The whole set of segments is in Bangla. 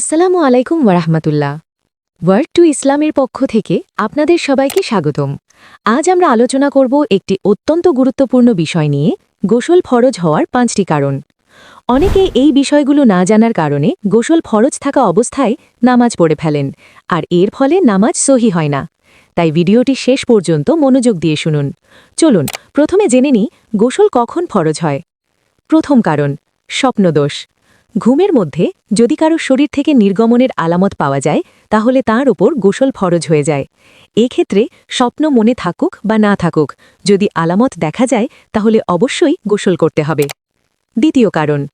আসসালামু আলাইকুম ওয়ারাহমাতুল্লাহ। ওয়ার্ড টু ইসলামের পক্ষ থেকে আপনাদের সবাইকে স্বাগতম। আজ আমরা আলোচনা করব একটি অত্যন্ত গুরুত্বপূর্ণ বিষয় নিয়ে গোসল ফরজ হওয়ার পাঁচটি কারণ। অনেকে এই বিষয়গুলো না জানার কারণে গোসল ফরজ থাকা অবস্থায় নামাজ পড়ে ফেলেন, আর এর ফলে নামাজ সহি হয় না। তাই ভিডিওটি শেষ পর্যন্ত মনোযোগ দিয়ে শুনুন। চলুন, প্রথমে জেনে নিই গোসল কখন ফরজ হয়। প্রথম কারণ, স্বপ্নদোষ। ঘুমের মধ্যে যদি কারও শরীর থেকে নির্গমনের আলামত পাওয়া যায়, তাহলে তার ওপর গোসল ফরজ হয়ে যায়। এক্ষেত্রে স্বপ্ন মনে থাকুক বা না থাকুক, যদি আলামত দেখা যায়, তাহলে অবশ্যই গোসল করতে হবে। দ্বিতীয় কারণ,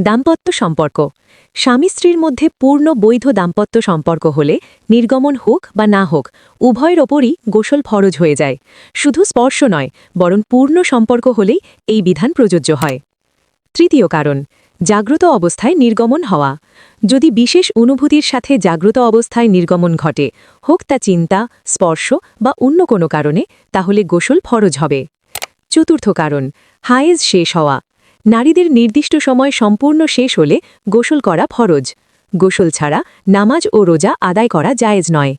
দাম্পত্য সম্পর্ক। স্বামী স্ত্রীর মধ্যে পূর্ণ বৈধ দাম্পত্য সম্পর্ক হলে নির্গমন হোক বা না হোক, উভয়ের ওপরই গোসল ফরজ হয়ে যায়। শুধু স্পর্শ নয়, বরং পূর্ণ সম্পর্ক হলেই এই বিধান প্রযোজ্য হয়। তৃতীয় কারণ, জাগ্রত অবস্থায় নির্গমন হওয়া। যদি বিশেষ অনুভূতির সাথে জাগ্রত অবস্থায় নির্গমন ঘটে, হোক তা চিন্তা, স্পর্শ বা অন্য কোনো কারণে, তাহলে গোসল ফরজ হবে। চতুর্থ কারণ, হায়েজ শেষ হওয়া। নারীদের নির্দিষ্ট সময় সম্পূর্ণ শেষ হলে গোসল করা ফরজ। গোসল ছাড়া নামাজ ও রোজা আদায় করা জায়েজ নয়।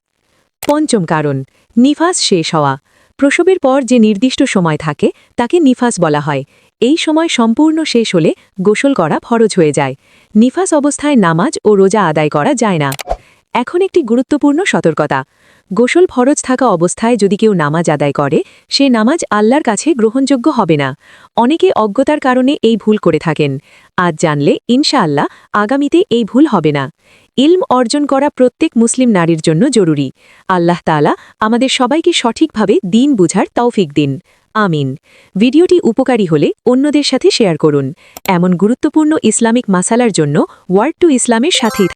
পঞ্চম কারণ, নিফাস শেষ হওয়া। প্রসবের পর যে নির্দিষ্ট সময় থাকে, তাকে নিফাস বলা হয়। এই সময় সম্পূর্ণ শেষ হলে গোসল করা ফরজ হয়ে যায়। নিফাস অবস্থায় নামাজ ও রোজা আদায় করা যায় না। এখন একটি গুরুত্বপূর্ণ সতর্কতা। গোসল ফরজ থাকা অবস্থায় যদি কেউ নামাজ আদায় করে, সে নামাজ আল্লাহর কাছে গ্রহণযোগ্য হবে না। অনেকে অজ্ঞতার কারণে এই ভুল করে থাকেন। আজ জানলে, ইনশাআল্লাহ, আগামীতে এই ভুল হবে না। ইলম অর্জন করা প্রত্যেক মুসলিম নারীর জন্য জরুরি। আল্লাহ তাআলা আমাদের সবাইকে সঠিকভাবে দিন বুঝার তৌফিক দিন। আমিন। ভিডিওটি উপকারী হলে অন্যদের সাথে শেয়ার করুন। এমন গুরুত্বপূর্ণ ইসলামিক মাসালার জন্য ওয়ার্ড টু ইসলামের সাথেই